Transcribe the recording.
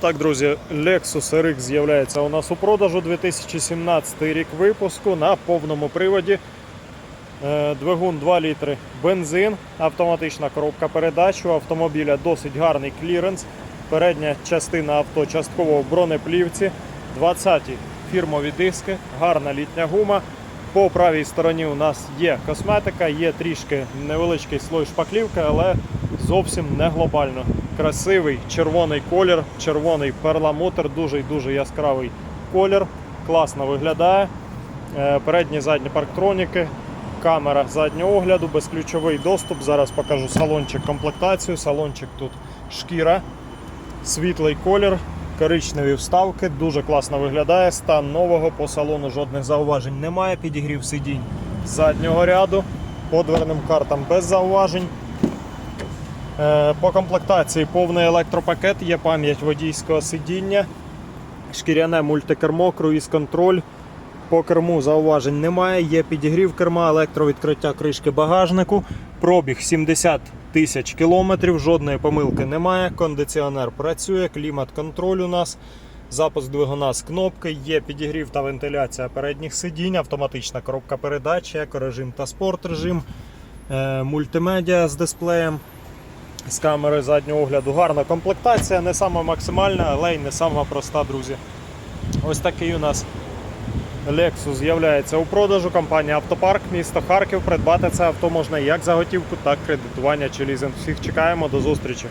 Так, друзі, Lexus RX з'являється у нас у продажу 2017 рік випуску на повному приводі. Е, Двигун 2 літри бензин, автоматична коробка передач. У автомобіля досить гарний кліренс. Передня частина авто частково в бронеплівці. 20-ті фірмові диски, гарна літня гума. По правій стороні у нас є косметика, є трішки невеличкий слой шпаклівки, але зовсім не глобально. Красивий червоний колір, червоний перламутр, дуже дуже яскравий колір. Класно виглядає. Е, Передні задні парктроніки, камера заднього огляду, безключовий доступ. Зараз покажу салончик комплектацію. Салончик тут шкіра, світлий колір, коричневі вставки, дуже класно виглядає. Стан нового по салону жодних зауважень немає. Підігрів сидінь заднього ряду. По дверним картам без зауважень. Е, По комплектації повний електропакет, є пам'ять водійського сидіння, шкіряне мультикермо, круїз-контроль. По керму зауважень немає. Є підігрів керма, електровідкриття кришки багажнику. Пробіг 70 тисяч кілометрів, жодної помилки немає. Кондиціонер працює, клімат-контроль у нас. Запуск двигуна з кнопки, є підігрів та вентиляція передніх сидінь, автоматична коробка передач, екорежим та спорт режим, е, мультимедіа з дисплеєм, з камери заднього огляду. Гарна комплектація, не сама максимальна, але й не сама проста, друзі. Ось такий у нас Lexus з'являється у продажу. Компанія Автопарк, місто Харків. Придбати це авто можна як за готівку, так і кредитування чи лізинг. Всіх чекаємо до зустрічі.